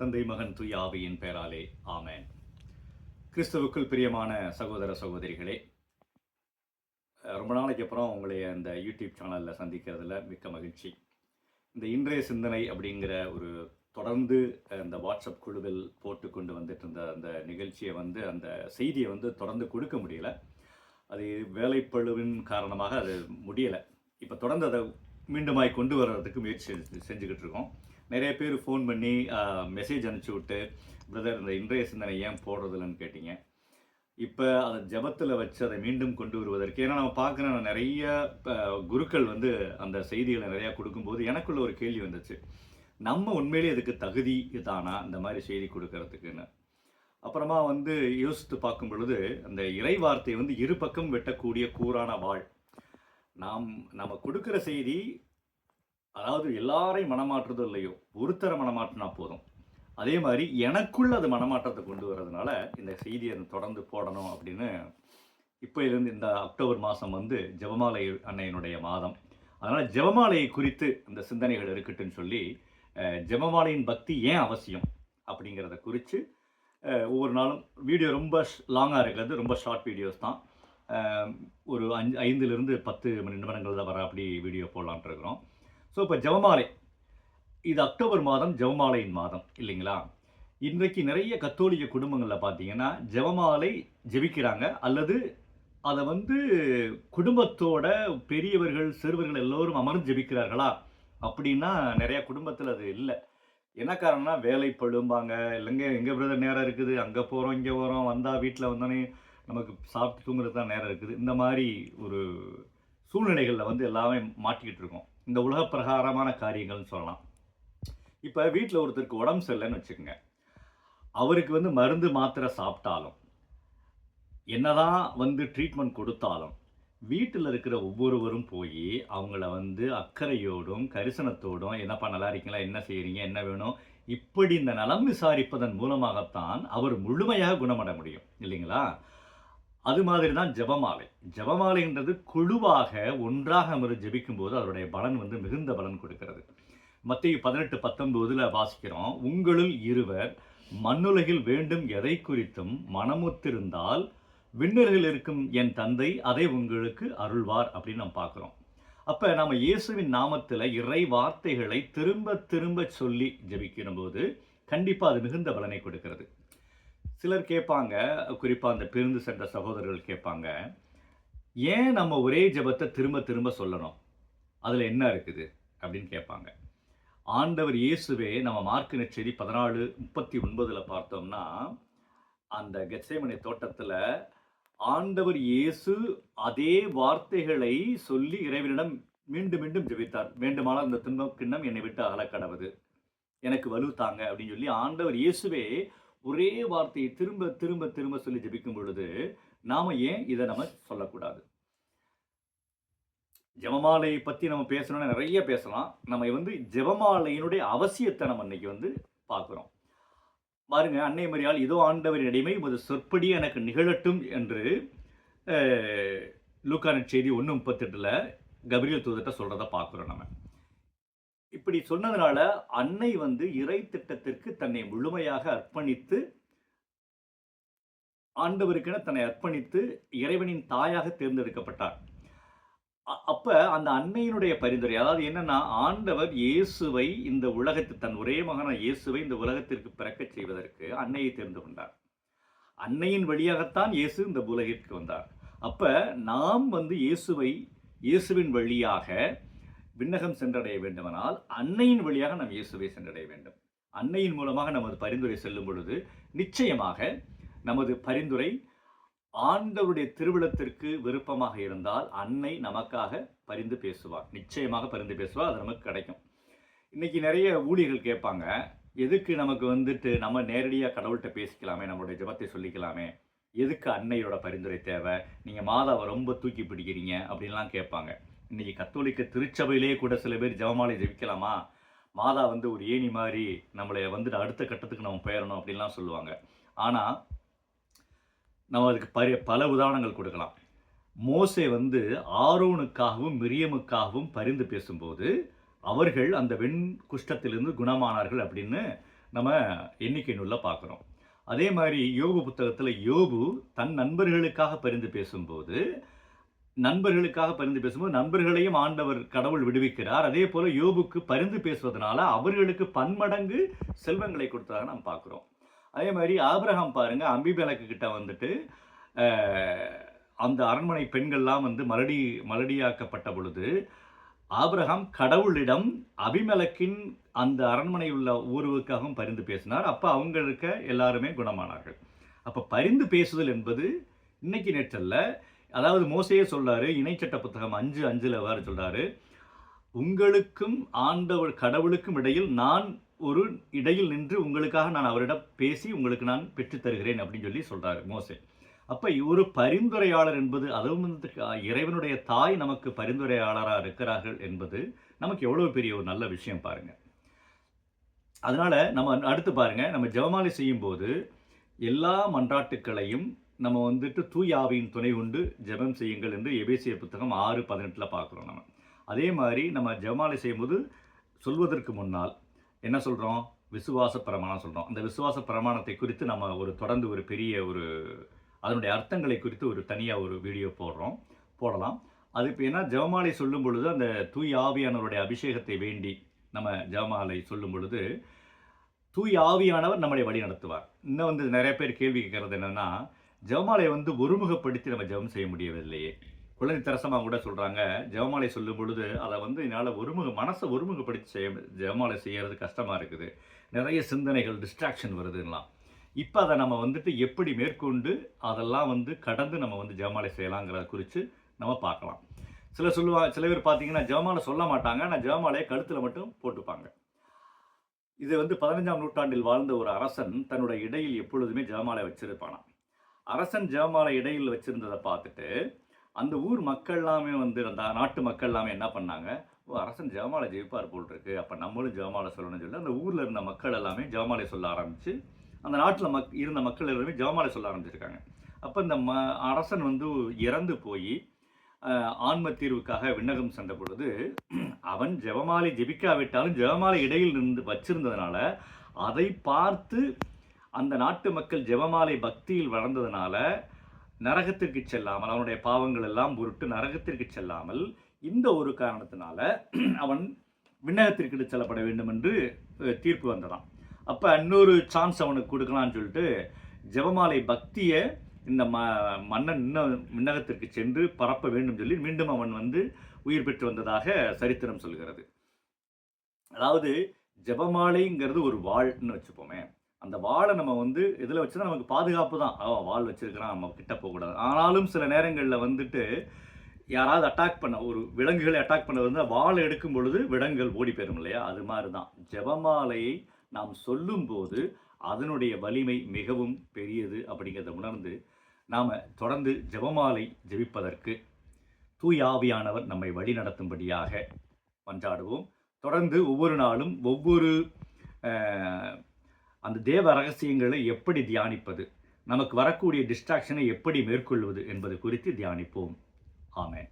தந்தை மகன் துயாவியின் பெயராலே ஆமேன். கிறிஸ்துவுக்குள் பிரியமான சகோதர சகோதரிகளே ரொம்ப நாளைக்கு அப்புறம் உங்களை அந்த யூடியூப் சேனலில் சந்திக்கிறதுல மிக்க மகிழ்ச்சி. இந்த இன்றைய சிந்தனை அப்படிங்கிற ஒரு தொடர்ந்து அந்த வாட்ஸ்அப் குழுவில் போட்டு கொண்டு வந்துட்டு இருந்த அந்த நிகழ்ச்சியை வந்து அந்த செய்தியை வந்து தொடர்ந்து கொடுக்க முடியல. அது வேலைப்பழுவின் காரணமாக அது முடியலை. இப்போ தொடர்ந்து அதை மீண்டுமாய் கொண்டு வர்றதுக்கு முயற்சி செஞ்சுக்கிட்டு இருக்கோம். நிறைய பேர் ஃபோன் பண்ணி மெசேஜ் அனுப்பிச்சி விட்டு பிரதர் இந்த இன்றைய சிந்தனை ஏன் போடுறதில்லன்னு கேட்டிங்க? இப்போ அதை ஜெபத்தில் வச்சு அதை மீண்டும் கொண்டு வருவதற்கு ஏன்னா நம்ம பார்க்குற நிறைய குருக்கள் வந்து அந்த செய்திகளை நிறையா கொடுக்கும்போது எனக்குள்ள ஒரு கேள்வி வந்துச்சு. நம்ம உண்மையிலேயே இதுக்கு தகுதி தானா இந்த மாதிரி செய்தி கொடுக்கறதுக்குன்னு? அப்புறமா வந்து யோசித்து பார்க்கும் பொழுது அந்த இறை வார்த்தை வந்து இரு பக்கம் வெட்டக்கூடிய கூறான வாழ். நாம் நம்ம கொடுக்குற செய்தி அதாவது எல்லாரையும் மனமாற்றுறதோ இல்லையோ ஒருத்தரை மனமாற்றினா போதும். அதே மாதிரி எனக்குள்ள அது மனமாற்றத்தை கொண்டு வர்றதுனால இந்த செய்தியை தொடர்ந்து போடணும் அப்படின்னு இப்போலேருந்து இந்த அக்டோபர் மாதம் வந்து ஜெபமாலை அன்னையினுடைய மாதம். அதனால் ஜெபமாலையை குறித்து அந்த சிந்தனைகள் இருக்கட்டும்னு சொல்லி ஜபமாலையின் ஜெபமாலையின் பக்தி ஏன் அவசியம் அப்படிங்கிறத குறித்து ஒவ்வொரு நாளும் வீடியோ ரொம்ப லாங்காக இருக்கிறது ரொம்ப ஷார்ட் வீடியோஸ் தான். ஒரு அஞ்சு ஐந்துலேருந்து பத்து மணி நிமிடங்கள் தான் வர அப்படி வீடியோ போடலான்ட்டு இருக்கிறோம். ஸோ இப்போ ஜெபமாலை. இது அக்டோபர் மாதம் ஜெபமாலையின் மாதம் இல்லைங்களா? இன்றைக்கு நிறைய கத்தோலிக்க குடும்பங்களில் பார்த்தீங்கன்னா ஜெபமாலை ஜெபிக்கிறாங்க. அல்லது அதை வந்து குடும்பத்தோட பெரியவர்கள் சிறுவர்கள் எல்லோரும் அமர்ந்து ஜெபிக்கிறார்களா? அப்படின்னா நிறையா குடும்பத்தில் அது இல்லை. என்ன காரணம்னா வேலை பழும்பாங்க இல்லைங்க எங்கே பிரதர் நேரம் இருக்குது. அங்கே போகிறோம் இங்கே போகிறோம் வந்தால் வீட்டில் வந்தோடனே நமக்கு சாப்பிட்டு தூங்குறது தான் நேரம் இருக்குது. இந்த மாதிரி ஒரு சூழ்நிலைகளில் வந்து எல்லாமே மாட்டிக்கிட்டு இருக்கோம். இந்த உலக பிரகாரமான காரியங்கள்னு சொல்லலாம். இப்போ வீட்டில் ஒருத்தருக்கு உடம்பு சரியில்லைன்னு வச்சுக்கோங்க. அவருக்கு வந்து மருந்து மாத்திரை சாப்பிட்டாலும் என்னதான் வந்து ட்ரீட்மெண்ட் கொடுத்தாலும் வீட்டில் இருக்கிற ஒவ்வொருவரும் போய் அவங்கள வந்து அக்கறையோடும் கரிசனத்தோடும் என்னப்பா நல்லா இருக்கீங்களா? என்ன செய்கிறீங்க என்ன வேணும்? இப்படி இந்த நலம் விசாரிப்பதன் மூலமாகத்தான் அவர் முழுமையாக குணமட முடியும். இல்லைங்களா? அது மாதிரி தான் ஜெபமாலை. ஜெபமாலைன்றது குழுவாக ஒன்றாக அமர்ந்து ஜெபிக்கும் போது அதனுடைய பலன் வந்து மிகுந்த பலன் கொடுக்கிறது. மத்திய பதினெட்டு பத்தொன்பதில் வாசிக்கிறோம். உங்களுள் இருவர் மண்ணுலகில் வேண்டும் எதை குறித்தும் மனமுத்திருந்தால் விண்ணர்கள் இருக்கும் என் தந்தை அதை உங்களுக்கு அருள்வார் அப்படின்னு நம்ம பார்க்குறோம். அப்போ நம்ம இயேசுவின் நாமத்தில் இறை வார்த்தைகளை திரும்ப திரும்ப சொல்லி ஜபிக்கிற போது கண்டிப்பாக அது மிகுந்த பலனை கொடுக்கிறது. சிலர் கேட்பாங்க குறிப்பாக அந்த பிரிந்து சென்ற சகோதரர்கள் கேட்பாங்க ஏன் நம்ம ஒரே ஜெபத்தை திரும்ப திரும்ப சொல்லணும்? அதில் என்ன இருக்குது? அப்படின்னு கேட்பாங்க. ஆண்டவர் இயேசுவே நம்ம மார்க்கு நற்செய்தி பதினாலு முப்பத்தி ஒன்பதில் பார்த்தோம்னா அந்த கெத்சேமனை தோட்டத்தில் ஆண்டவர் இயேசு அதே வார்த்தைகளை சொல்லி இறைவனிடம் மீண்டும் மீண்டும் ஜெபித்தார். வேண்டுமானால் அந்த துன்பம் கிண்ணம் என்னை விட்டு அகலக்கடவுது. எனக்கு வலு தாங்க அப்படின்னு சொல்லி ஆண்டவர் இயேசுவே ஒரே வார்த்தையை திரும்ப திரும்ப திரும்ப சொல்லி ஜபிக்கும் பொழுது நாம ஏன் இதை நம்ம சொல்லக்கூடாது? ஜெபமாலையை பற்றி நம்ம பேசணும்னா நிறைய பேசலாம். நம்ம வந்து ஜெபமாலையினுடைய அவசியத்தை நம்ம இன்னைக்கு வந்து பார்க்குறோம். பாருங்க அன்னை மரியால் இதோ ஆண்டவரின் அடிமை உமது சொற்படி எனக்கு நிகழட்டும் என்று லூக்கான செய்தி ஒன்று முப்பத்தெட்டில் கபிரியல் தூதர்கிட்ட சொல்கிறத பார்க்குறோம் நம்ம. இப்படி சொன்னதுனால அன்னை வந்து இறை திட்டத்திற்கு தன்னை முழுமையாக அர்ப்பணித்து ஆண்டவருக்கென தன்னை அர்ப்பணித்து இறைவனின் தாயாக தேர்ந்தெடுக்கப்பட்டார். அப்ப அந்த அன்னையினுடைய பரிந்துரை அதாவது என்னன்னா ஆண்டவர் இயேசுவை இந்த உலகத்து தன் ஒரே மகன இயேசுவை இந்த உலகத்திற்கு பிறக்கச் செய்வதற்கு அன்னையை தேர்ந்து கொண்டார். அன்னையின் வழியாகத்தான் இயேசு இந்த உலகிற்கு வந்தார். அப்ப நாம் வந்து இயேசுவை இயேசுவின் வழியாக விண்ணகம் சென்றடைய வேண்டுமானால் அன்னையின் வழியாக நாம் இயேசுவை சென்றடைய வேண்டும். அன்னையின் மூலமாக நமது பரிந்துரை செல்லும் பொழுது நிச்சயமாக நமது பரிந்துரை ஆண்டவருடைய திருவிழத்திற்கு விருப்பமாக இருந்தால் அன்னை நமக்காக பரிந்து பேசுவார். நிச்சயமாக பரிந்து பேசுவார். அது நமக்கு கிடைக்கும். இன்றைக்கி நிறைய ஊழியர்கள் கேட்பாங்க எதுக்கு நமக்கு வந்துட்டு நம்ம நேரடியாக கடவுள்கிட்ட பேசிக்கலாமே நம்மளுடைய ஜபத்தை சொல்லிக்கலாமே? எதுக்கு அன்னையோட பரிந்துரை தேவை? நீங்கள் மாதாவை ரொம்ப தூக்கி பிடிக்கிறீங்க? அப்படின்லாம் கேட்பாங்க. இன்றைக்கி கத்தோலிக்க திருச்சபையிலே கூட சில பேர் ஜெபமாலை ஜெபிக்கலாமா? மாதா வந்து ஒரு ஏணி மாதிரி நம்மளை வந்துட்டு அடுத்த கட்டத்துக்கு நம்ம போயிடணும் அப்படின்லாம் சொல்லுவாங்க. ஆனால் நம்ம அதுக்கு பரி பல உதாரணங்கள் கொடுக்கலாம். மோசே வந்து ஆரோனுக்காகவும் மிரியமுக்காகவும் பரிந்து பேசும்போது அவர்கள் அந்த வெண் குஷ்டத்திலிருந்து குணமானார்கள் அப்படின்னு நம்ம எண்ணிக்கை நூலில் பார்க்குறோம். அதே மாதிரி யோபு புத்தகத்தில் யோபு தன் நண்பர்களுக்காக பரிந்து பேசும்போது நண்பர்களுக்காக பரிந்து பேசும்போது நண்பர்களையும் ஆண்டவர் கடவுள் விடுவிக்கிறார். அதே போல யோபுக்கு பரிந்து பேசுவதனால அவர்களுக்கு பன்மடங்கு செல்வங்களை கொடுத்ததாக நாம் பார்க்குறோம். அதே மாதிரி ஆபிரகாம் பாருங்க அம்பி கிட்ட வந்துட்டு அந்த அரண்மனை பெண்கள்லாம் வந்து மலடி மலடியாக்கப்பட்ட பொழுது ஆபிரகாம் கடவுளிடம் அபிமலக்கின் அந்த அரண்மனை உள்ள ஊருவுக்காகவும் பரிந்து பேசினார். அப்போ அவங்களுக்கு எல்லாருமே குணமானார்கள். அப்போ பரிந்து பேசுதல் என்பது இன்னைக்கு நேற்றல்ல அதாவது மோசையே சொல்றாரு இணைச்சட்ட புத்தகம் அஞ்சு அஞ்சில் வேறு சொல்றாரு உங்களுக்கும் ஆண்டவர் கடவுளுக்கும் இடையில் நான் ஒரு இடையில் நின்று உங்களுக்காக நான் அவரிடம் பேசி உங்களுக்கு நான் பெற்றுத்தருகிறேன் அப்படின்னு சொல்லி சொல்றாரு மோசே. அப்போ ஒரு பரிந்துரையாளர் என்பது அதுவும் வந்து இறைவனுடைய தாய் நமக்கு பரிந்துரையாளராக இருக்கிறார்கள் என்பது நமக்கு எவ்வளோ பெரிய ஒரு நல்ல விஷயம் பாருங்க. அதனால் நம்ம அடுத்து பாருங்கள் நம்ம ஜெபமாலை செய்யும்போது எல்லா மன்றாட்டுக்களையும் நம்ம வந்துட்டு தூயாவியின் துணை உண்டு ஜெபம் செய்யுங்கள் என்று எபேசிய புத்தகம் ஆறு பதினெட்டில் பார்க்குறோம் நம்ம. அதே மாதிரி நம்ம ஜெபமாலை செய்யும்போது சொல்வதற்கு முன்னால் என்ன சொல்கிறோம் விசுவாச பிரமாணம் சொல்கிறோம் அந்த விசுவாச பிரமாணத்தை குறித்து நம்ம ஒரு தொடர்ந்து ஒரு பெரிய ஒரு அதனுடைய அர்த்தங்களை குறித்து ஒரு தனியாக ஒரு வீடியோ போடுறோம். போடலாம். அது இப்போ என்ன? ஜெபமாலை சொல்லும் பொழுது அந்த தூய் ஆவியானவருடைய அபிஷேகத்தை வேண்டி நம்ம ஜெபமாலை சொல்லும் பொழுது தூய் ஆவியானவர் நம்மளை வழி நடத்துவார் இன்னும் வந்து நிறைய பேர் கேள்வி கேட்கறது என்னென்னா ஜெபமாலை வந்து ஒருமுகப்படுத்தி நம்ம ஜெபம் செய்ய முடியவில்லையே. குழந்தை தரசமாக கூட சொல்கிறாங்க ஜெபமாலை சொல்லும் பொழுது அதை வந்து என்னால் ஒருமுக மனசை ஒருமுகப்படுத்தி செய்ய ஜெபமாலை செய்கிறது கஷ்டமாக இருக்குது. நிறைய சிந்தனைகள் டிஸ்ட்ராக்ஷன் வருதுலாம் இப்போ அதை நம்ம வந்துட்டு எப்படி மேற்கொண்டு அதெல்லாம் வந்து கடந்து நம்ம வந்து ஜெபமாலை செய்யலாங்கிறத குறித்து நம்ம பார்க்கலாம். சில சொல்லுவா சில பேர் பார்த்தீங்கன்னா ஜெபமாலை சொல்ல மாட்டாங்க ஆனால் ஜெபமாலையை கழுத்தில் மட்டும் போட்டுப்பாங்க. இது வந்து பதினஞ்சாம் நூற்றாண்டில் வாழ்ந்த ஒரு அரசன் தன்னுடைய இடையில் எப்பொழுதுமே ஜெபமாலை வச்சிருப்பானாம். அரசன் ஜெபமாலை இடையில் வச்சிருந்ததை பார்த்துட்டு அந்த ஊர் மக்கள் எல்லாமே வந்து அந்த நாட்டு மக்கள் எல்லாமே என்ன பண்ணாங்க? ஓ அரசன் ஜெபமாலை ஜெயிப்பார் போல் இருக்கு அப்போ நம்மளும் ஜெபமாலை சொல்லணும்னு சொல்லி அந்த ஊரில் இருந்த மக்கள் எல்லாமே ஜெபமாலை சொல்ல ஆரம்பிச்சு அந்த நாட்டில் மக் இருந்த மக்கள் எல்லாமே ஜெபமாலை சொல்ல ஆரம்பிச்சிருக்காங்க. அப்போ இந்த ம அரசன் வந்து இறந்து போய் ஆன்ம தீர்வுக்காக விண்ணகம் சென்ற பொழுது அவன் ஜெபமாலை ஜெபிக்காவிட்டாலும் ஜெபமாலை இடையில் இருந்து வச்சிருந்ததுனால அதை பார்த்து அந்த நாட்டு மக்கள் ஜெபமாலை பக்தியில் வளர்ந்ததுனால நரகத்திற்கு செல்லாமல் அவனுடைய பாவங்கள் எல்லாம் பொருட்டு நரகத்திற்கு செல்லாமல் இந்த ஒரு காரணத்தினால அவன் விண்ணகத்திற்கு செல்லப்பட வேண்டும் என்று தீர்ப்பு வந்ததாம். அப்போ இன்னொரு சான்ஸ் அவனுக்கு கொடுக்கலாம்னு சொல்லிட்டு ஜெபமாலை பக்தியை இந்த ம மன்னன் இன்னும் விண்ணகத்திற்கு சென்று பரப்ப வேண்டும் சொல்லி மீண்டும் அவன் வந்து உயிர் பெற்று வந்ததாக சரித்திரம் சொல்கிறது. அதாவது ஜெபமாலைங்கிறது ஒரு வாழ்ன்னு வச்சுப்போமே. அந்த வாளை நம்ம வந்து இதில் வச்சுதான் நமக்கு பாதுகாப்பு தான். அவன் வாள் வச்சிருக்கிறான் நம்ம கிட்ட போகக்கூடாது. ஆனாலும் சில நேரங்களில் வந்துட்டு யாராவது அட்டாக் பண்ண ஒரு விலங்குகளை அட்டாக் பண்ண வந்து வாழை எடுக்கும் பொழுது விலங்குகள் ஓடி போயிடும் இல்லையா? அது மாதிரி தான் ஜெபமாலையை நாம் சொல்லும்போது அதனுடைய வலிமை மிகவும் பெரியது அப்படிங்கிறத உணர்ந்து நாம் தொடர்ந்து ஜெபமாலை ஜெபிப்பதற்கு தூயாவியானவர் நம்மை வழி நடத்தும்படியாக மன்றாடுவோம். தொடர்ந்து ஒவ்வொரு நாளும் ஒவ்வொரு அந்த தேவ ரகசியங்களை எப்படி தியானிப்பது? நமக்கு வரக்கூடிய டிஸ்ட்ராக்ஷனை எப்படி மேற்கொள்வது என்பது குறித்து தியானிப்போம். ஆமேன்.